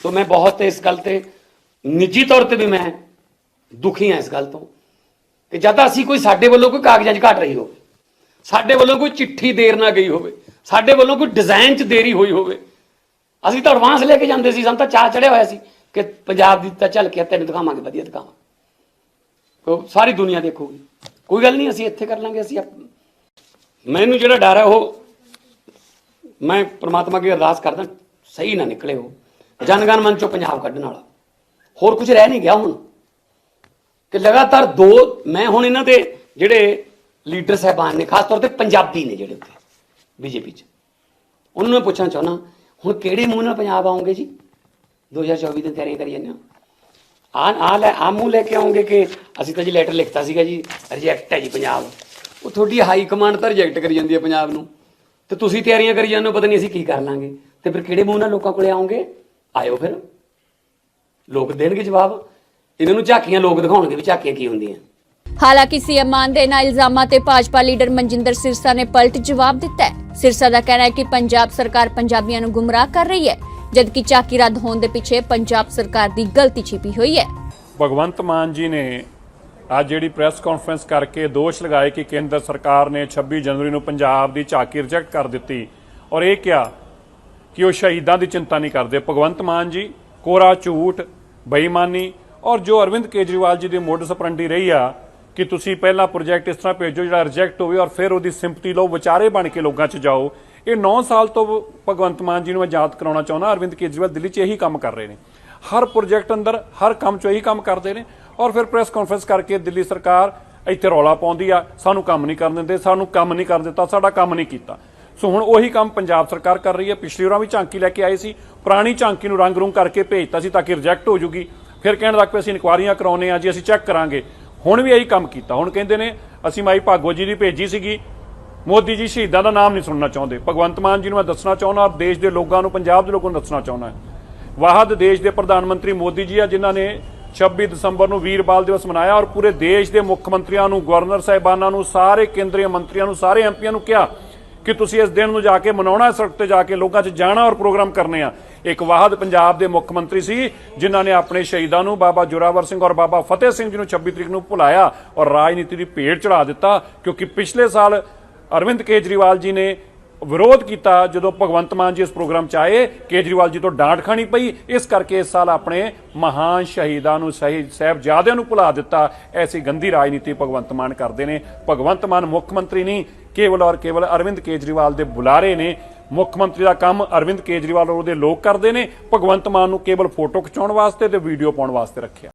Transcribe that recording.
ਸੋ ਮੈਂ ਬਹੁਤ ਇਸ ਗੱਲ ਤੇ ਨਿੱਜੀ ਤੌਰ ਤੇ ਵੀ ਮੈਂ ਦੁਖੀ ਹਾਂ ਇਸ ਗੱਲ ਤੋਂ ਕਿ ਜਦ ਅਸੀਂ ਕੋਈ ਸਾਡੇ ਵੱਲੋਂ ਕੋਈ ਕਾਗਜ਼ਾਂ 'ਚ ਘਟ ਰਹੀ ਹੋਵੇ ਸਾਡੇ ਵੱਲੋਂ ਕੋਈ ਚਿੱਠੀ ਦੇਰ ਨਾ ਗਈ ਹੋਵੇ ਸਾਡੇ ਵੱਲੋਂ ਕੋਈ ਡਿਜ਼ਾਈਨ 'ਚ ਦੇਰੀ ਹੋਈ ਹੋਵੇ ਅਸੀਂ ਤਾਂ ਐਡਵਾਂਸ ਲੈ ਕੇ ਜਾਂਦੇ ਸੀ ਸਾਨੂੰ ਤਾਂ ਚਾਹ ਚੜਿਆ ਹੋਇਆ ਸੀ ਕਿ ਪੰਜਾਬ ਦੀ ਤਾਂ ਚੱਲ ਕੇ ਤੈਨੂੰ ਦਿਖਾਵਾਂਗੇ ਵਧੀਆ ਦਿਖਾਵਾਂ ਉਹ ਸਾਰੀ ਦੁਨੀਆ ਦੇਖੂਗੀ ਕੋਈ ਗੱਲ ਨਹੀਂ ਅਸੀਂ ਇੱਥੇ ਕਰ ਲਾਂਗੇ ਅਸੀਂ ਆਪ- ਮੈਨੂੰ ਜਿਹੜਾ ਡਰ ਹੈ ਉਹ ਮੈਂ ਪ੍ਰਮਾਤਮਾ ਅੱਗੇ ਅਰਦਾਸ ਕਰਦਾ ਸਹੀ ਨਾ ਨਿਕਲੇ ਉਹ ਜਨਗਣ ਮਨ ਚੋਂ ਪੰਜਾਬ ਕੱਢਣ ਵਾਲਾ। ਹੋਰ ਕੁਝ ਰਹਿ ਨਹੀਂ ਗਿਆ ਹੁਣ। ਕਿ ਲਗਾਤਾਰ ਦੋ, ਮੈਂ ਹੁਣ ਇਹਨਾਂ ਦੇ ਜਿਹੜੇ ਲੀਡਰ ਸਾਹਿਬਾਨ ਨੇ, ਖਾਸ ਤੌਰ ਤੇ ਪੰਜਾਬੀ ਨੇ ਜਿਹੜੇ ਉੱਥੇ, ਬੀਜੇਪੀ ਚ। ਉਹਨਾਂ ਨੂੰ ਮੈਂ ਪੁੱਛਣਾ ਚਾਹੁੰਦਾ, ਹੁਣ ਕਿਹੜੇ ਮੂੰਹ ਨਾਲ ਪੰਜਾਬ ਆਉਂਗੇ ਜੀ? 2024 ਦੀ ਤਿਆਰੀ ਕਰੀ ਜਾਂਦੇ ਹੋ। ਆ ਆ ਲੈ ਆ ਮੂੰਹ ਲੈ ਕੇ ਆਉਂਗੇ ਕਿ ਅਸੀਂ ਤਾਂ ਜੀ ਲੈਟਰ ਲਿਖਤਾ ਸੀਗਾ ਜੀ ਰਿਜੈਕਟ ਹੈ ਜੀ ਪੰਜਾਬ। ਉਹ ਤੁਹਾਡੀ ਹਾਈ ਕਮਾਂਡ ਤਾਂ ਰਿਜੈਕਟ ਕਰੀ ਜਾਂਦੀ ਹੈ ਪੰਜਾਬ ਨੂੰ। ਤੇ ਤੁਸੀਂ ਤਿਆਰੀਆਂ ਕਰੀ ਜਾਂਦੇ ਹੋ, ਪਤਾ ਨਹੀਂ ਅਸੀਂ ਕੀ ਕਰ ਲਾਂਗੇ। ਤੇ ਫਿਰ ਕਿਹੜੇ ਮੂੰਹ ਨਾਲ ਲੋਕਾਂ ਕੋਲੇ ਆਉਂਗੇ? ਆਇਓ ਫਿਰ। ਲੋਕ ਦੇਣਗੇ ਜਵਾਬ। ਇਹਨਾਂ ਨੂੰ ਝਾਕੀਆਂ ਲੋਕ ਦਿਖਾਉਣਗੇ ਵੀ ਝਾਕੀਆਂ ਕੀ ਹੁੰਦੀਆਂ। ਹਾਲਾਂਕਿ ਸੀਐਮ ਮਾਨ ਦੇ ਇਹਨਾਂ ਇਲਜ਼ਾਮਾਂ ਤੇ ਭਾਜਪਾ ਲੀਡਰ ਮਨਜਿੰਦਰ ਸਿਰਸਾ ਨੇ ਪਲਟ ਜਵਾਬ ਦਿੱਤਾ ਹੈ। ਸਿਰਸਾ ਦਾ ਕਹਿਣਾ ਹੈ ਕਿ ਪੰਜਾਬ ਸਰਕਾਰ ਪੰਜਾਬੀਆਂ ਨੂੰ ਗੁੰਮਰਾਹ ਕਰ ਰਹੀ ਹੈ ਜਦਕਿ ਚਾਕੀ ਰੱਦ ਹੋਣ ਦੇ ਪਿੱਛੇ ਪੰਜਾਬ ਸਰਕਾਰ ਦੀ ਗਲਤੀ ਛਿਪੀ ਹੋਈ ਹੈ। ਭਗਵੰਤ ਮਾਨ ਜੀ ਨੇ ਅੱਜ ਜਿਹੜੀ ਪ੍ਰੈਸ ਕਾਨਫਰੰਸ ਕਰਕੇ ਦੋਸ਼ ਲਗਾਏ ਕਿ ਕੇਂਦਰ ਸਰਕਾਰ ਨੇ 26 ਜਨਵਰੀ ਨੂੰ ਪੰਜਾਬ ਦੀ ਝਾਕੀ ਰਿਜੈਕਟ ਕਰ ਦਿੱਤੀ ਔਰ ਇਹ ਕਿਹਾ ਕਿ ਉਹ ਸ਼ਹੀਦਾਂ ਦੀ ਚਿੰਤਾ ਨਹੀਂ ਕਰਦੇ। ਭਗਵੰਤ ਮਾਨ ਜੀ, ਕੋਰਾ ਝੂਠ, ਬੇਈਮਾਨੀ ਔਰ ਜੋ ਅਰਵਿੰਦ ਕੇਜਰੀਵਾਲ ਜੀ ਦੀ ਮੋਡਸ ਆਪਰੰਡੀ ਰਹੀ ਆ ਕਿ ਤੁਸੀਂ ਪਹਿਲਾਂ ਪ੍ਰੋਜੈਕਟ ਇਸ ਤਰ੍ਹਾਂ ਭੇਜੋ ਜਿਹੜਾ ਰਿਜੈਕਟ ਹੋਵੇ ਔਰ ਫਿਰ ਉਹਦੀ ਸਿੰਪਥੀ ਲਓ, ਵਿਚਾਰੇ ਬਣ ਕੇ ਲੋਕਾਂ 'ਚ ਜਾਓ। ਇਹ 9 ਸਾਲ ਤੋਂ ਭਗਵੰਤ ਮਾਨ ਜੀ ਨੂੰ ਮੈਂ ਯਾਦ ਕਰਾਉਣਾ ਚਾਹੁੰਦਾ, ਅਰਵਿੰਦ ਕੇਜਰੀਵਾਲ ਦਿੱਲੀ 'ਚ ਇਹੀ ਕੰਮ ਕਰ ਰਹੇ ਨੇ। ਹਰ ਪ੍ਰੋਜੈਕਟ ਅੰਦਰ, ਹਰ ਕੰਮ 'ਚ ਇਹੀ ਕੰਮ ਕਰਦੇ ਨੇ ਔਰ ਫਿਰ ਪ੍ਰੈਸ ਕਾਨਫਰੰਸ ਕਰਕੇ ਦਿੱਲੀ ਸਰਕਾਰ ਇੱਥੇ ਰੌਲਾ ਪਾਉਂਦੀ ਆ, ਸਾਨੂੰ ਕੰਮ ਨਹੀਂ ਕਰਨ ਦਿੰਦੇ, ਸਾਨੂੰ ਕੰਮ ਨਹੀਂ ਕਰਨ ਦਿੱਤਾ, ਸਾਡਾ ਕੰਮ ਨਹੀਂ ਕੀਤਾ। ਸੋ ਹੁਣ ਉਹੀ ਕੰਮ ਪੰਜਾਬ ਸਰਕਾਰ ਕਰ ਰਹੀ ਹੈ। ਪਿਛਲੀ ਵਾਰਾਂ ਵੀ ਝਾਂਕੀ ਲੈ ਕੇ ਆਏ ਸੀ। ਪੁਰਾਣੀ ਝਾਂਕੀ ਨੂੰ ਰੰਗ ਰੂੰਗ ਕਰਕੇ ਭੇਜਤਾ ਸੀ ਤਾਂ ਕਿ ਰਿਜੈਕਟ ਹੋ ਜੂਗੀ। ਫਿਰ ਕਹਿਣ ਲੱਗ ਪਏ ਅਸੀਂ ਇਨਕੁਆਰੀਆਂ ਕਰਾਉਨੇ ਆ ਜੀ, ਅਸੀਂ ਚੈੱਕ ਕਰਾਂਗੇ। ਹੁਣ ਵੀ ਇਹੀ ਕੰਮ ਕੀਤਾ। ਹੁਣ ਕਹਿੰਦੇ ਨੇ, ਅਸੀਂ ਮਾਈ ਭਾਗੋ ਜੀ ਦੀ ਭੇਜੀ ਸੀਗੀ। ਮੋਦੀ ਜੀ ਸ਼ਹੀਦਾਂ ਦਾ ਨਾਮ ਨਹੀਂ ਸੁਣਨਾ ਚਾਹੁੰਦੇ। ਭਗਵੰਤ ਮਾਨ ਜੀ ਨੂੰ ਮੈਂ ਦੱਸਣਾ ਚਾਹੁੰਦਾ, ਔਰ ਦੇਸ਼ ਦੇ ਲੋਕਾਂ ਨੂੰ, ਪੰਜਾਬ ਦੇ ਲੋਕਾਂ ਨੂੰ ਦੱਸਣਾ ਚਾਹੁੰਦਾ। ਵਾਹਦ ਦੇਸ਼ ਦੇ ਪ੍ਰਧਾਨ ਮੰਤਰੀ ਮੋਦੀ ਜੀ ਆ, ਜਿਨ੍ਹਾਂ ਨੇ 26 ਦਸੰਬਰ ਨੂੰ ਵੀਰ ਬਾਲ ਦਿਵਸ ਮਨਾਇਆ, ਔਰ ਪੂਰੇ ਦੇਸ਼ ਦੇ ਮੁੱਖ ਮੰਤਰੀਆਂ ਨੂੰ, ਗਵਰਨਰ ਸਾਹਿਬਾਨਾਂ ਨੂੰ, ਸਾਰੇ ਕੇਂਦਰੀ ਮੰਤਰੀਆਂ ਨੂੰ, ਸਾਰੇ ਐਮਪੀਆਂ ਨੂੰ ਕਿਹਾ ਕਿ ਤੁਸੀਂ ਇਸ ਦਿਨ ਨੂੰ ਜਾ ਕੇ ਮਨਾਉਣਾ ਸੜਕ ਤੇ ਜਾ ਕੇ ਲੋਕਾਂ 'ਚ ਜਾਣਾ ਔਰ ਪ੍ਰੋਗਰਾਮ ਕਰਨੇ ਆ। ਇੱਕ ਵਾਹਦ ਪੰਜਾਬ ਦੇ ਮੁੱਖ ਮੰਤਰੀ ਸੀ, ਜਿਨ੍ਹਾਂ ਨੇ ਆਪਣੇ ਸ਼ਹੀਦਾਂ ਨੂੰ ਬਾਬਾ ਜੋਰਾਵਰ ਸਿੰਘ ਔਰ ਬਾਬਾ ਫਤਿਹ ਸਿੰਘ ਜੀ ਨੂੰ 26 ਤਰੀਕ ਨੂੰ ਭੁਲਾਇਆ ਔਰ ਰਾਜਨੀਤੀ ਦੀ ਭੇਟ ਚੜਾ ਦਿੱਤਾ, ਕਿਉਂਕਿ ਪਿਛਲੇ ਸਾਲ ਅਰਵਿੰਦ ਕੇਜਰੀਵਾਲ ਜੀ ਨੇ ਵਿਰੋਧ ਕੀਤਾ ਜਦੋਂ ਭਗਵੰਤ ਮਾਨ ਜੀ ਇਸ ਪ੍ਰੋਗਰਾਮ 'ਚ ਆਏ, ਕੇਜਰੀਵਾਲ ਜੀ ਤੋਂ ਡਾਂਟ ਖਾਣੀ ਪਈ। ਇਸ ਕਰਕੇ ਇਸ ਸਾਲ ਆਪਣੇ ਮਹਾਨ ਸ਼ਹੀਦਾਂ ਨੂੰ, ਸ਼ਹੀਦ ਸਾਹਿਬਜ਼ਾਦਿਆਂ ਨੂੰ ਭੁਲਾ ਦਿੱਤਾ। ਐਸੀ ਗੰਦੀ ਰਾਜਨੀਤੀ ਭਗਵੰਤ ਮਾਨ ਕਰਦੇ ਨੇ। ਭਗਵੰਤ ਮਾਨ ਮੁੱਖ ਮੰਤਰੀ ਨਹੀਂ, ਕੇਵਲ ਔਰ ਕੇਵਲ ਅਰਵਿੰਦ ਕੇਜਰੀਵਾਲ ਦੇ ਬੁਲਾਰੇ ਨੇ। ਮੁੱਖ ਮੰਤਰੀ ਦਾ ਕੰਮ ਅਰਵਿੰਦ ਕੇਜਰੀਵਾਲ ਔਰ ਉਹਦੇ ਲੋਕ ਕਰਦੇ ਨੇ। ਭਗਵੰਤ ਮਾਨ ਨੂੰ ਕੇਵਲ ਫੋਟੋ ਖਿਚਾਉਣ ਵਾਸਤੇ ਤੇ ਵੀਡੀਓ ਪਾਉਣ ਵਾਸਤੇ ਰੱਖਿਆ।